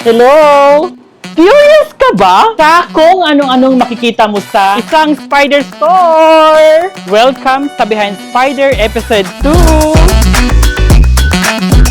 Hello? Curious ka ba sa kung anong-anong makikita mo sa isang Spider Store? Welcome sa Behind Spider Episode 2!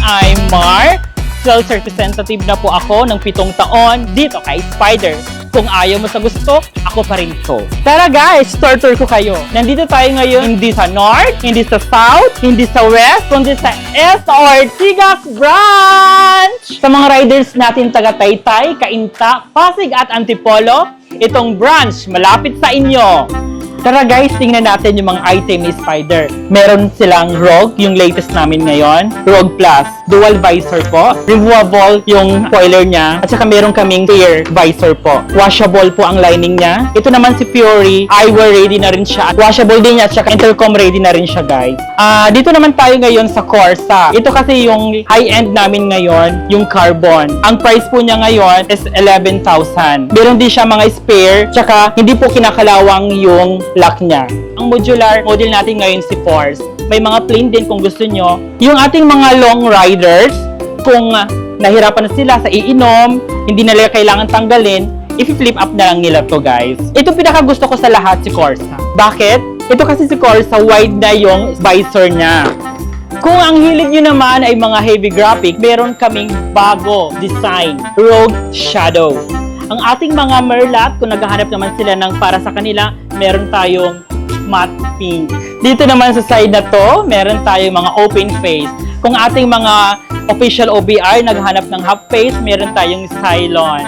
I'm Mark. Sales representative na po ako ng pitong taon dito kay Spider. Kung ayaw mo sa gusto, ako pa rin to. Tara guys, tour ko kayo. Nandito tayo ngayon hindi sa North, hindi sa South, hindi sa West, kundi sa S. Ortigas Branch! Mga riders natin taga Taytay, Kainta, Pasig at Antipolo, itong branch malapit sa inyo. Tara guys, tingnan natin yung mga item ni Spider. Meron silang Rogue, yung latest namin ngayon. Rogue Plus. Dual visor po. Removable yung spoiler niya. At saka meron kaming clear visor po. Washable po ang lining niya. Ito naman si Fury. Eyewear ready na rin siya. Washable din niya at saka intercom ready na rin siya guys. Ah, dito naman tayo ngayon sa Corsa. Ito kasi yung high-end namin ngayon, yung carbon. Ang price po niya ngayon is 11,000. Meron din siya mga spare, tsaka hindi po kinakalawang yung lock niya. Ang modular model natin ngayon si Force. May mga plain din kung gusto nyo. Yung ating mga long riders, kung ah, nahirapan na sila sa iinom, hindi nila kailangan tanggalin, i-flip up na lang nila to guys. Ito pinaka gusto ko sa lahat si Corsa. Bakit? Ito kasi si Corsa, wide na yung visor niya. Kung ang hilig nyo naman ay mga heavy graphic, meron kaming bago design, Rogue Shadow. Ang ating mga merlat, kung naghahanap naman sila ng para sa kanila, meron tayong matte pink. Dito naman sa side na to, meron tayong mga open face. Kung ating mga official OBR naghahanap ng half face, meron tayong Cylon.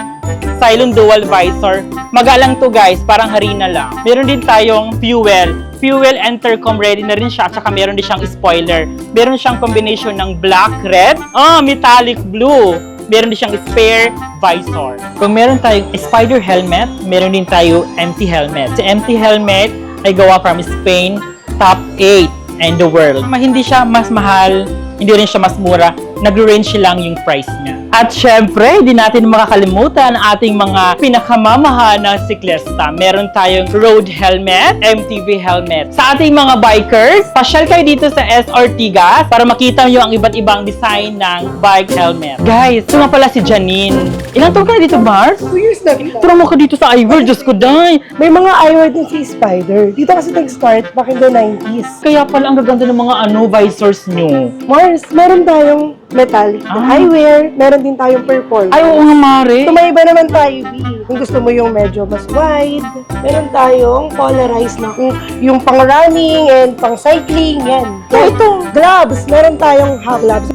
Cylon dual visor. Magalang to guys, parang harina lang. Meron din tayong fuel. Fuel intercom ready na rin siya at saka meron din siyang spoiler. Meron siyang combination ng black, red, ah, metallic blue. Meron din siyang spare visor. Kung meron tayong spider helmet, meron din tayo empty helmet. Si empty helmet ay gawa from Spain, top 8 in the world. Hindi siya mas mahal, hindi rin siya mas mura. Nag-range lang yung price niya. At syempre, di natin makakalimutan ang ating mga pinakamamahal na siklista. Meron tayong road helmet, MTV helmet. Sa ating mga bikers, pasyal kayo dito sa S. Ortigas para makita nyo ang iba't ibang design ng bike helmet. Guys, ito nga pala si Janine. Ilang taon ka na dito, Mars? Two years na kita. Turo mo ka dito sa iWorld, Diyos ko, day. May mga eyewear din si Spider. Dito kasi nag-start back in the 90s. Kaya pala ang gaganda ng mga ano, visors nyo. Mars, meron tayong metallic na Ah. eyewear. Meron din tayong performance. Ay, oo nga, Mare. Tumaiba naman tayo, B. Kung gusto mo yung medyo mas wide, meron tayong polarized na kung yung pang running and pang cycling, yan. Oh, ito, gloves. Meron tayong half gloves.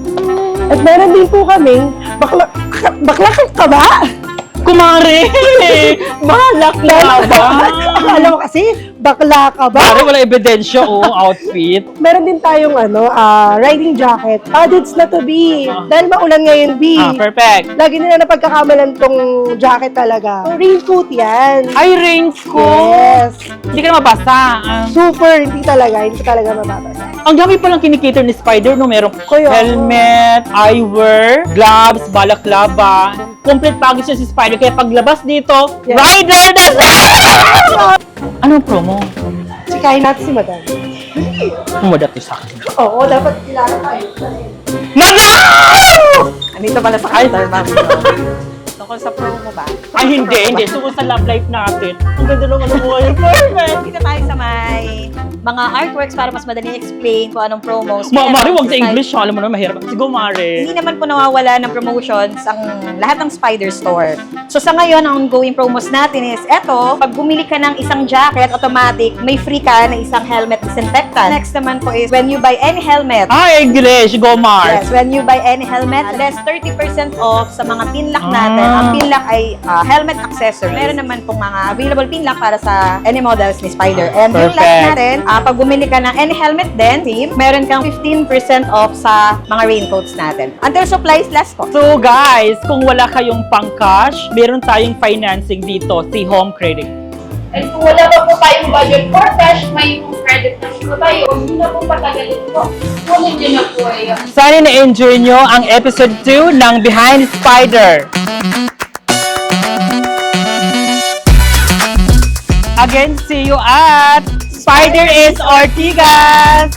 At meron din po kaming bakla, bakla ka ba? Kumare! Malak na ba? Akala mo kasi, bakla ka ba? Mare, wala ebidensya, oh, outfit. Meron din tayong ano, ah, riding jacket. Paddeds na to, B. Ah. Dahil maulan ngayon, B. Ah, perfect. Lagi nila napagkakamalan tong jacket talaga. So, raincoat yan. Ay, ko! Yes. Hindi ka na mabasa. Ah, Super, hindi talaga. Hindi ko talaga mababasa. ang dami palang kinikater ni Spider, no? Merong Kaya- helmet, eyewear, gloves, balaklava. Complete package siya si Spider. Kaya paglabas dito, Yeah. rider na siya! Anong promo? Sikahin natin si Madam. Umudat to sa akin. Oo, dapat kilala tayo. Madam! Andito pala sa counter, ma'am. Tungkol sa promo ba? Ay, hindi, hindi. Tungkol sa love life natin. Ang ganda ng ano mo ngayon. Perfect! Dito tayo sa may mga artworks para mas madaling explain kung anong promos. Ma Mari, wag sa English. Alam mo na, mahirap. Sigo, Mari. Hindi naman po nawawala ng promotions ang lahat ng Spider Store. So sa ngayon, ang ongoing promos natin is eto, pag bumili ka ng isang jacket, automatic, may free ka na isang helmet disinfectant. Next naman po is when you buy any helmet, Ay, English. Go, Mars. Yes, when you buy any helmet, less 30% off sa mga pinlock natin. Ah. Ang pinlock ay ah, helmet accessory. Meron naman pong mga available pinlock para sa any models ni Spider. And yung Perfect. last natin, ah, pag bumili ka ng any helmet din, team, meron kang 15% off sa mga raincoats natin. Until supplies last po. So guys, kung wala kayong pang-cash, meron tayong financing dito, si Home Credit. At kung wala pa po tayong budget for cash, may home credit na po tayo. Hindi na po patagalin po, kunin nyo na po ay Sana na-enjoy nyo ang episode 2 ng Behind Spider. Again, see you at Spider is Ortigas!